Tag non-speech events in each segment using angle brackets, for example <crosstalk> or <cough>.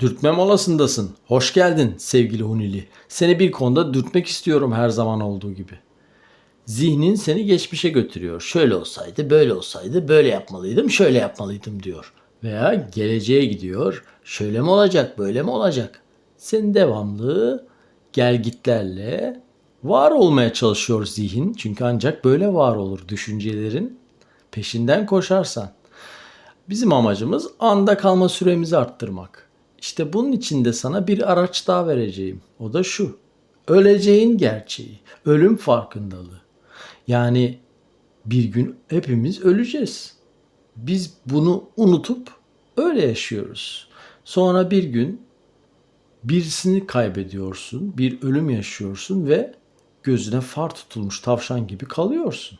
Dürtme molasındasın. Hoş geldin sevgili Hunili. Seni bir konuda dürtmek istiyorum her zaman olduğu gibi. Zihnin seni geçmişe götürüyor. Şöyle olsaydı, böyle olsaydı, böyle yapmalıydım, şöyle yapmalıydım diyor. Veya geleceğe gidiyor. Şöyle mi olacak, böyle mi olacak? Sen devamlı gelgitlerle var olmaya çalışıyor zihin. Çünkü ancak böyle var olur düşüncelerin peşinden koşarsan. Bizim amacımız anda kalma süremizi arttırmak. İşte bunun için de sana bir araç daha vereceğim. O da şu. Öleceğin gerçeği, ölüm farkındalığı. Yani bir gün hepimiz öleceğiz. Biz bunu unutup öyle yaşıyoruz. Sonra bir gün birisini kaybediyorsun, bir ölüm yaşıyorsun ve gözüne far tutulmuş tavşan gibi kalıyorsun.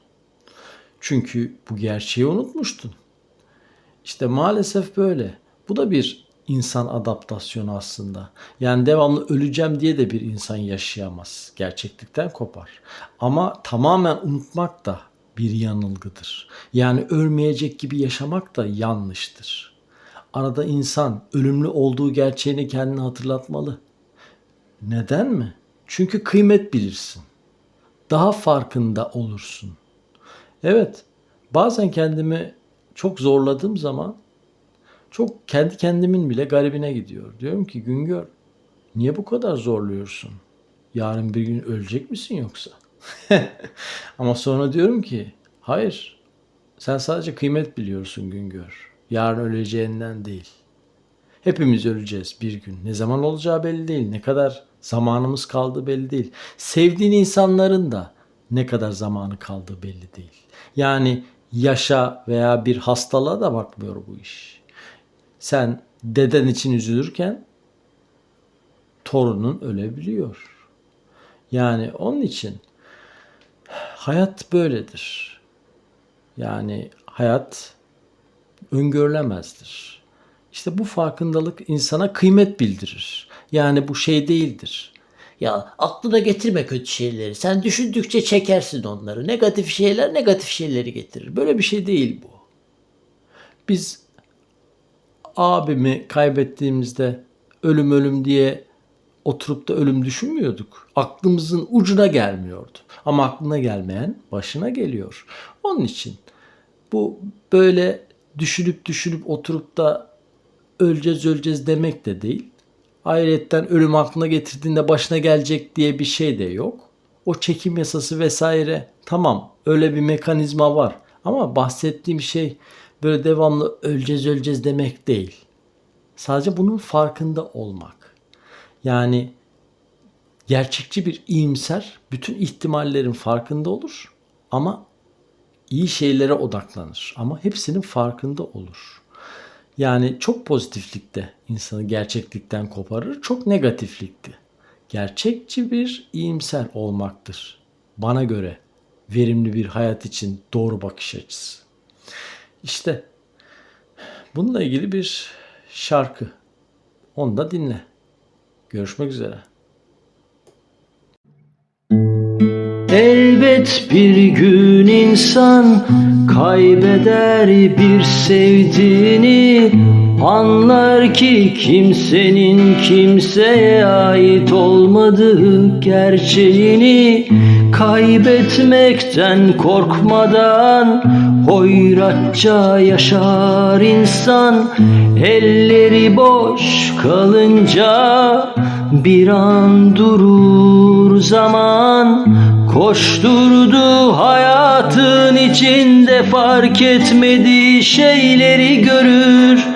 Çünkü bu gerçeği unutmuştun. İşte maalesef böyle. Bu da bir insan adaptasyonu aslında. Yani devamlı öleceğim diye de bir insan yaşayamaz. Gerçeklikten kopar. Ama tamamen unutmak da bir yanılgıdır. Yani ölmeyecek gibi yaşamak da yanlıştır. Arada insan ölümlü olduğu gerçeğini kendine hatırlatmalı. Neden mi? Çünkü kıymet bilirsin. Daha farkında olursun. Evet, bazen kendimi çok zorladığım zaman çok kendi kendimin bile garibine gidiyor. Diyorum ki Güngör niye bu kadar zorluyorsun? Yarın bir gün ölecek misin yoksa? <laughs> Ama sonra diyorum ki hayır sen sadece kıymet biliyorsun Güngör. Yarın öleceğinden değil. Hepimiz öleceğiz bir gün. Ne zaman olacağı belli değil. Ne kadar zamanımız kaldığı belli değil. Sevdiğin insanların da ne kadar zamanı kaldığı belli değil. Yani yaşa veya bir hastalığa da bakmıyor bu iş. Sen deden için üzülürken torunun ölebiliyor. Yani onun için hayat böyledir. Yani hayat öngörülemezdir. İşte bu farkındalık insana kıymet bildirir. Yani bu şey değildir. Ya aklına getirme kötü şeyleri. Sen düşündükçe çekersin onları. Negatif şeyler negatif şeyleri getirir. Böyle bir şey değil bu. Biz abimi kaybettiğimizde ölüm ölüm diye oturup da ölüm düşünmüyorduk. Aklımızın ucuna gelmiyordu. Ama aklına gelmeyen başına geliyor. Onun için bu böyle düşünüp düşünüp oturup da öleceğiz öleceğiz demek de değil. Ayrıyetten ölüm aklına getirdiğinde başına gelecek diye bir şey de yok. O çekim yasası vesaire tamam öyle bir mekanizma var. Ama bahsettiğim şey böyle devamlı öleceğiz öleceğiz demek değil. Sadece bunun farkında olmak. Yani gerçekçi bir iyimser bütün ihtimallerin farkında olur ama iyi şeylere odaklanır ama hepsinin farkında olur. Yani çok pozitiflikte insanı gerçeklikten koparır, çok negatiflikte. Gerçekçi bir iyimser olmaktır. Bana göre verimli bir hayat için doğru bakış açısı. İşte bununla ilgili bir şarkı. Onu da dinle. Görüşmek üzere. Elbet bir gün insan kaybeder bir sevdiğini Anlar ki kimsenin kimseye ait olmadığı gerçeğini Kaybetmekten korkmadan hoyratça yaşar insan. Elleri boş kalınca bir an durur zaman Koşturdu hayatın içinde fark etmediği şeyleri görür.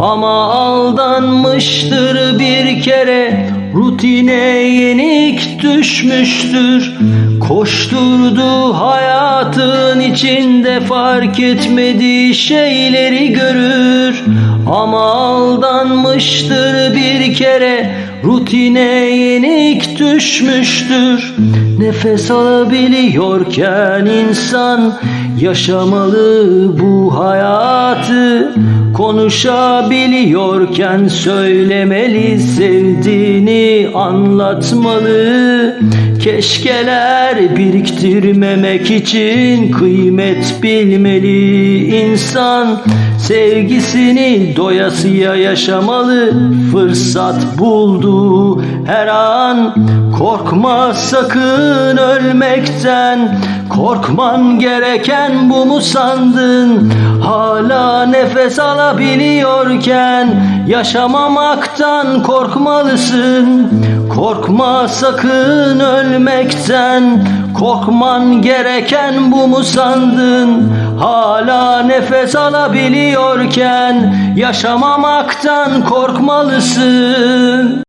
Ama aldanmıştır bir kere rutine yenik düşmüştür. Koşturdu hayatın içinde fark etmediği şeyleri görür. Ama aldanmıştır bir kere rutine yenik düşmüştür. Nefes alabiliyorken insan yaşamalı bu hayatı. Konuşabiliyorken söylemeli sevdiğini anlatmalı Keşkeler biriktirmemek için kıymet bilmeli insan. Sevgisini doyasıya yaşamalı fırsat buldu her an. Korkma sakın ölmekten Korkman gereken bu mu sandın? Hala nefes alabiliyorken Yaşamamaktan korkmalısın. Korkma sakın ölmekten. Korkman gereken bu mu sandın? Hala nefes alabiliyorken Yaşamamaktan korkmalısın